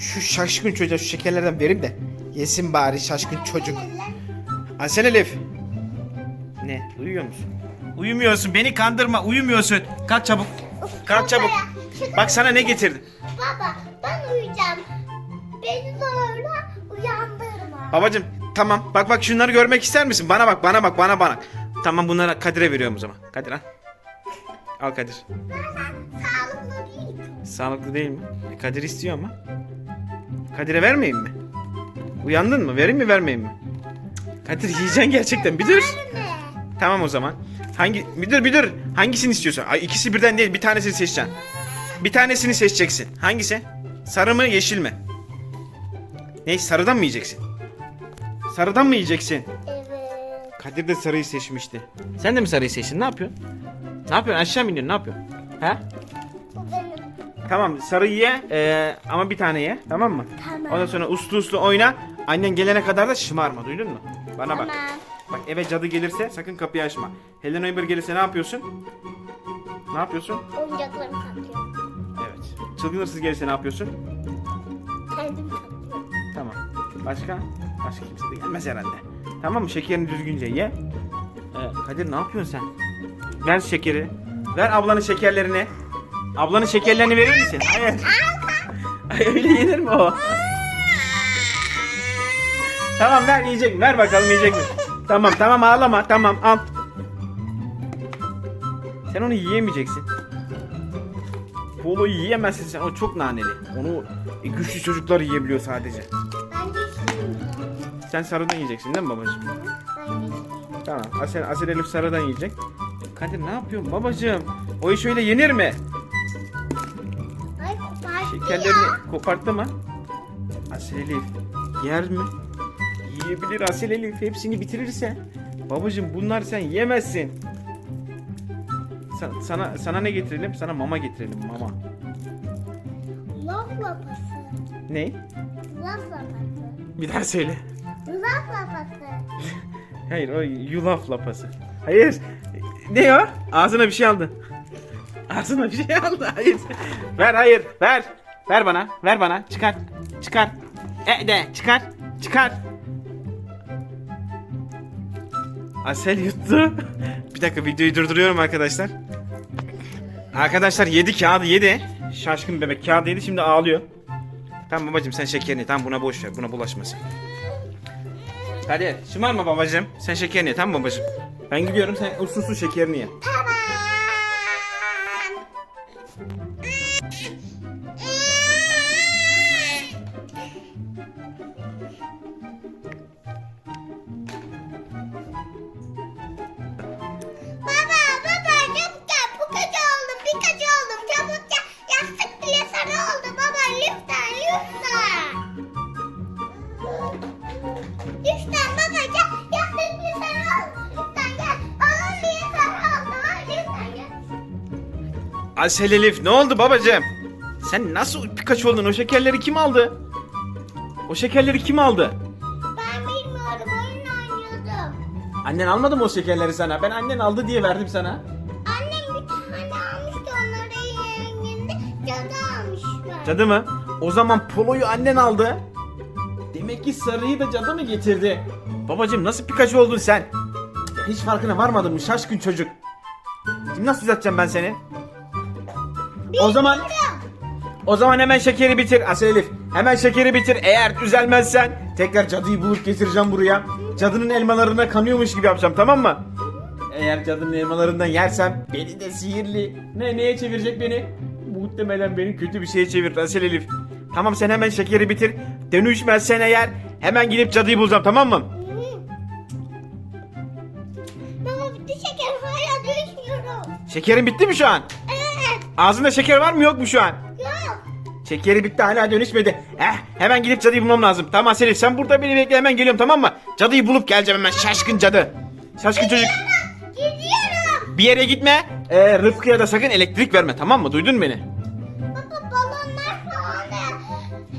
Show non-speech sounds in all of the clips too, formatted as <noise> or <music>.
Şu şaşkın çocuğa şu şekerlerden vereyim de yesin bari şaşkın çocuk. Asel Elif. Ne? Uyuyor musun? Uyumuyorsun. Beni kandırma. Uyumuyorsun. Kalk çabuk. Kalk çabuk. Bak sana ne getirdim. Baba ben uyuyacağım. Beni sonra uyandırma. Babacım tamam. Bak bak şunları görmek ister misin? Bana bak bana bak bana bana. Tamam bunları Kadir'e veriyorum o zaman. Kadir al. Al Kadir. Sağlıklı değil. Sağlıklı değil mi? E, Kadir istiyor ama. Kadir'e vermeyeyim mi? Uyandın mı? Vereyim mi vermeyeyim mi? Kadir yiyeceksin gerçekten. Bir dur. Tamam o zaman. Hangi bir dur bir dur. Hangisini istiyorsun? Ay ikisi birden değil. Bir tanesini seçeceksin. Bir tanesini seçeceksin. Hangisi? Sarı mı, yeşil mi? Ne? Sarıdan mı yiyeceksin? Sarıdan mı yiyeceksin? Evet. Kadir de sarıyı seçmişti. Sen de mi sarıyı seçtin? Ne yapıyorsun? Ne yapıyorsun? Aşağı mı iniyorsun? Ne yapıyorsun? He? Tamam sarıyı ye ee, ama bir tane ye tamam mı? Tamam. Ondan sonra uslu uslu oyna. Annen gelene kadar da şımarma duydun mu? Bana bak. Tamam. Bak eve cadı gelirse sakın kapıyı açma. Helen Oyber gelirse ne yapıyorsun? Ne yapıyorsun? Oyuncaklarımı satıyorum. Evet. Çılgın hırsız gelirse ne yapıyorsun? Kendim satıyorum. Tamam. Başka? Başka kimse de gelmez herhalde. Tamam mı? Şekerini düzgünce ye. Ee, Kadir ne yapıyorsun sen? Ver şekeri. Ver ablanın şekerlerini. Ablanın şekerlerini verir misin? Hayır. Ay, Öyle yenir mi o? tamam ver yiyecek mi? Ver bakalım yiyecek mi? Tamam tamam ağlama tamam al. Sen onu yiyemeyeceksin. Polo'yu yiyemezsin sen o çok naneli. Onu e, güçlü çocuklar yiyebiliyor sadece. Ben de isteyeyim. Sen sarıdan yiyeceksin değil mi babacığım? Ben de isteyeyim. Tamam. Asel, Asel Elif sarıdan yiyecek. Kadir ne yapıyorsun babacığım? O iş öyle yenir mi? Ay koparttı mı? Asel Elif yer mi? Yiyebilir Asel Elif hepsini bitirirse. Babacığım bunlar sen yemezsin. Sa- sana sana ne getirelim? Sana mama getirelim mama. Laf lapası. Ne? Laf lapası. Bir daha söyle. Laf lapası. <laughs> Hayır o yulaf lapası. Hayır. Ne o? Ağzına bir şey aldı. Ağzına bir şey aldı. Hayır. Ver hayır. Ver. Ver bana. Ver bana. Çıkar. Çıkar. E de çıkar. Çıkar. Asel yuttu. <laughs> Bir dakika videoyu durduruyorum arkadaşlar. Arkadaşlar yedi kağıdı yedi. Şaşkın bebek kağıdı yedi şimdi ağlıyor. Tamam babacım sen şekerini tamam buna boş ver buna bulaşmasın. Hadi şımarma babacım. Sen şekerini ye tamam babacım? Ben gidiyorum sen uslu şekerini ye. Tamam. Asel Elif ne oldu babacım? Sen nasıl Pikachu oldun? O şekerleri kim aldı? O şekerleri kim aldı? Ben bilmiyorum oyun oynuyordum Annen almadı mı o şekerleri sana? Ben annen aldı diye verdim sana. Annem bir tane almıştı onları yenginde cadı almışlar. Cadı mı? O zaman poloyu annen aldı. Demek ki sarıyı da cadı mı getirdi? Babacım nasıl Pikachu oldun sen? Hiç farkına varmadın mı şaşkın çocuk? Şimdi nasıl düzelteceğim ben seni? O zaman o zaman hemen şekeri bitir Asel Elif. Hemen şekeri bitir. Eğer düzelmezsen tekrar cadıyı bulup getireceğim buraya. Cadının elmalarına kanıyormuş gibi yapacağım tamam mı? Eğer cadının elmalarından yersem beni de sihirli. Ne neye çevirecek beni? Muhtemelen beni kötü bir şeye çevirir Asel Elif. Tamam sen hemen şekeri bitir. Dönüşmezsen eğer hemen gidip cadıyı bulacağım tamam mı? Baba bitti şeker hala düşmüyorum. Şekerin bitti mi şu an? Evet. Ağzında şeker var mı yok mu şu an? Yok. Şekeri bitti hala dönüşmedi. Eh hemen gidip cadıyı bulmam lazım. Tamam Selin sen burada beni bekle hemen geliyorum tamam mı? Cadıyı bulup geleceğim hemen şaşkın cadı. Şaşkın çocuk. Gidiyorum. Bir yere gitme. Ee, Rıfkı'ya da sakın elektrik verme tamam mı? Duydun beni? Baba balonlar falan da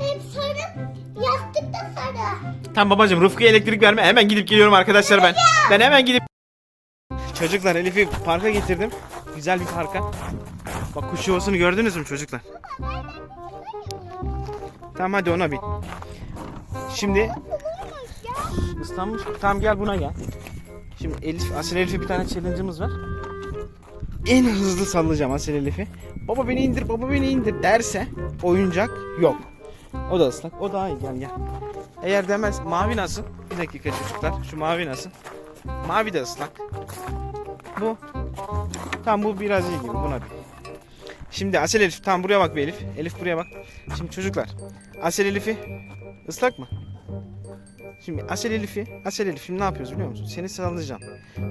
hep sarı. Yastık da sarı. Tamam babacığım Rıfkı'ya elektrik verme. Hemen gidip geliyorum arkadaşlar ben. Ben hemen gidip... Çocuklar Elif'i parka getirdim. Güzel bir parka. Bak kuş yuvasını gördünüz mü çocuklar? Tamam hadi ona bin. Şimdi ıslanmış. Tamam gel buna gel. Şimdi Elif, Asil Elif'e bir tane challenge'ımız var. En hızlı sallayacağım Asil Elif'i. Baba beni indir, baba beni indir derse oyuncak yok. O da ıslak. O daha iyi gel gel. Eğer demez mavi nasıl? Bir dakika çocuklar. Şu mavi nasıl? Mavi de ıslak. Bu. Tamam bu biraz iyi gibi. Buna bir. Şimdi Asel Elif. Tamam buraya bak bir Elif. Elif buraya bak. Şimdi çocuklar. Asel Elif'i ıslak mı? Şimdi Asel Elif'i, Asel Elif şimdi ne yapıyoruz biliyor musun? Seni sallayacağım.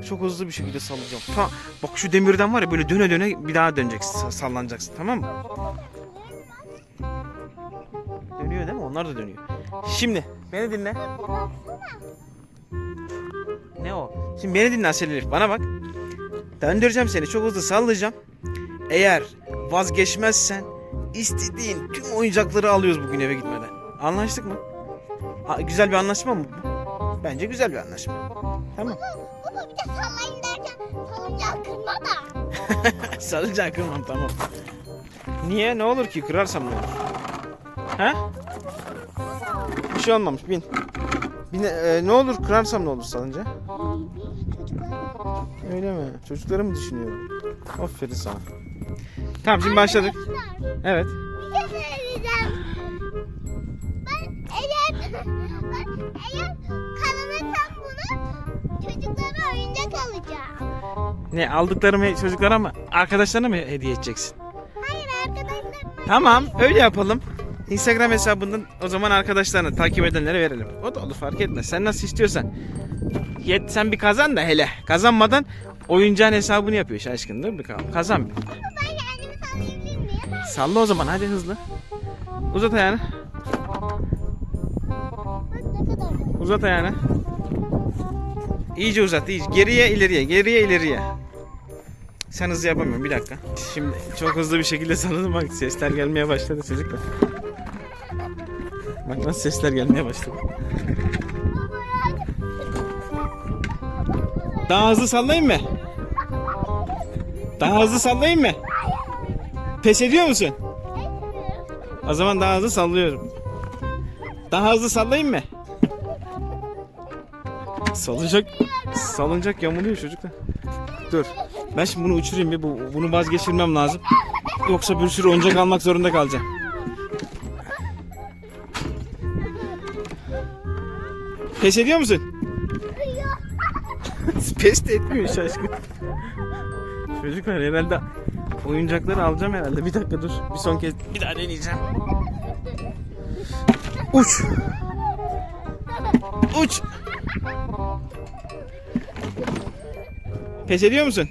Çok hızlı bir şekilde sallayacağım. Ta, bak şu demirden var ya böyle döne döne bir daha döneceksin, sa- sallanacaksın tamam mı? Dönüyor değil mi? Onlar da dönüyor. Şimdi beni dinle. Ne o? Şimdi beni dinle Asel Elif. Bana bak. Döndüreceğim seni. Çok hızlı sallayacağım. Eğer vazgeçmezsen istediğin tüm oyuncakları alıyoruz bugün eve gitmeden. Anlaştık mı? Ha, güzel bir anlaşma mı bu? Bence güzel bir anlaşma. Tamam. Baba bir de sallayın derken salıncağı kırma da. <laughs> Sarıcağı kırmam tamam. Niye? Ne olur ki? Kırarsam ne olur? He? Bir şey olmamış. Bin. Bin e, ne olur? Kırarsam ne olur salınca? Öyle mi? Çocukları mı düşünüyorum? Aferin sana. Tamam şimdi başladık. Evet. Bir şey söyleyeceğim. Ben eğer <laughs> ben eğer kazanırsam bunu çocuklara oyuncak alacağım. Ne aldıklarımı çocuklara mı? Arkadaşlarına mı hediye edeceksin? Hayır arkadaşlarım. Tamam öyle yapalım. Instagram hesabından o zaman arkadaşlarına takip edenlere verelim. O da olur fark etmez. Sen nasıl istiyorsan. Yet sen bir kazan da hele. Kazanmadan oyuncağın hesabını yapıyor şaşkın dur bakalım. Kazan bir. Salla o zaman hadi hızlı. Uzat ayağını. Uzat ayağını. İyice uzat iyice. Geriye ileriye geriye ileriye. Sen hızlı yapamıyorum bir dakika. Şimdi çok hızlı bir şekilde salladım bak sesler gelmeye başladı çocuklar. Bak nasıl sesler gelmeye başladı. Daha hızlı sallayayım mı? Daha hızlı sallayayım mı? Pes ediyor musun? O zaman daha hızlı sallıyorum. Daha hızlı sallayayım mı? Salacak, salıncak yamuluyor çocuklar. Dur. Ben şimdi bunu uçurayım bir bu, bunu vazgeçirmem lazım. Yoksa bir sürü oyuncak almak zorunda kalacağım. Pes ediyor musun? <laughs> Pes de etmiyor şaşkın. Çocuklar herhalde oyuncakları alacağım herhalde. Bir dakika dur. Bir son kez bir daha deneyeceğim. Uç. Uç. Pes ediyor musun?